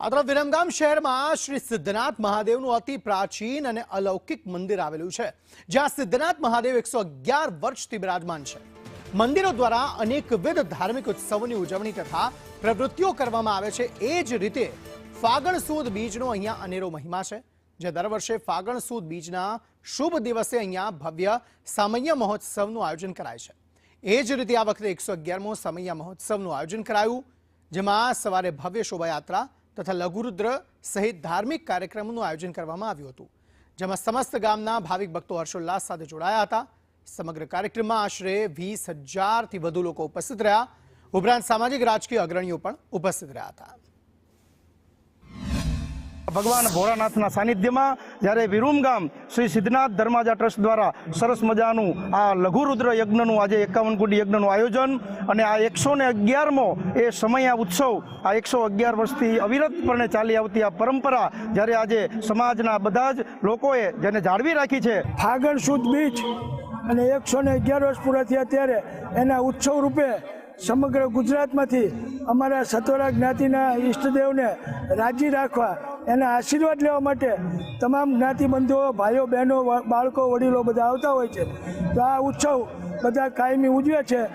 આ તરફ વિરમગામ શહેરમાં શ્રી સિદ્ધનાથ મહાદેવનું અતિ પ્રાચીન અને અલૌકિક મંદિર આવેલું છે, જ્યાં સિદ્ધનાથ મહાદેવ એકસો અગિયાર વર્ષથી બિરાજમાન છે. મંદિરો દ્વારા અનેકવિધ ધાર્મિક ઉત્સવોની ઉજવણી તથા પ્રવૃત્તિઓ કરવામાં આવે છે. એ જ રીતે ફાગણ સુદ બીજનો અહીંયા અનેરો મહિમા છે, જે દર વર્ષે ફાગણ સુદ બીજના શુભ દિવસે અહીંયા ભવ્ય સામૈયા મહોત્સવનું આયોજન કરાય છે. એ જ રીતે આ વખતે એકસો અગિયારમો સમૈયા મહોત્સવનું આયોજન કરાયું, જેમાં સવારે ભવ્ય શોભાયાત્રા તથા લઘુરુદ્ર સહિત ધાર્મિક કાર્યક્રમનું આયોજન કરવામાં આવ્યું હતું, જેમાં સમસ્ત ગામના ભાવિક ભક્તો હર્ષોલ્લાસ સાથે જોડાયા હતા. સમગ્ર કાર્યક્રમમાં આશરે વીસ હજારથી વધુ લોકો ઉપસ્થિત રહ્યા. ઉપરાંત સામાજિક રાજકીય અગ્રણીઓ પણ ઉપસ્થિત રહ્યા હતા. ભગવાન ભોળાનાથના સાનિધ્યમાં જ્યારે વિરૂમ ગામ શ્રી સિદ્ધનાથ ધર્માજા ટ્રસ્ટ દ્વારા સરસ મજાનું આ લઘુરુદ્ર યજ્ઞનું આજે એકાવન કોટી યજ્ઞનું આયોજન અને આ એકસો ને અગિયારમો એ સમયા ઉત્સવ, આ એકસો અગિયાર વર્ષથી અવિરતપણે ચાલી આવતી આ પરંપરા જ્યારે આજે સમાજના બધા જ લોકોએ જેને જાળવી રાખી છે, ફાગણ સુદ બીચ અને એકસો ને અગિયાર વર્ષ પૂરા થયા ત્યારે એના ઉત્સવ રૂપે સમગ્ર ગુજરાતમાંથી અમારા સતોરા જ્ઞાતિના ઈષ્ટદેવને રાજી રાખવા એના આશીર્વાદ લેવા માટે તમામ જ્ઞાતિબંધુઓ, ભાઈઓ, બહેનો બાળકો, વડીલો બધા આવતા હોય છે. તો આ ઉત્સવ બધા કાયમી ઉજવે છે.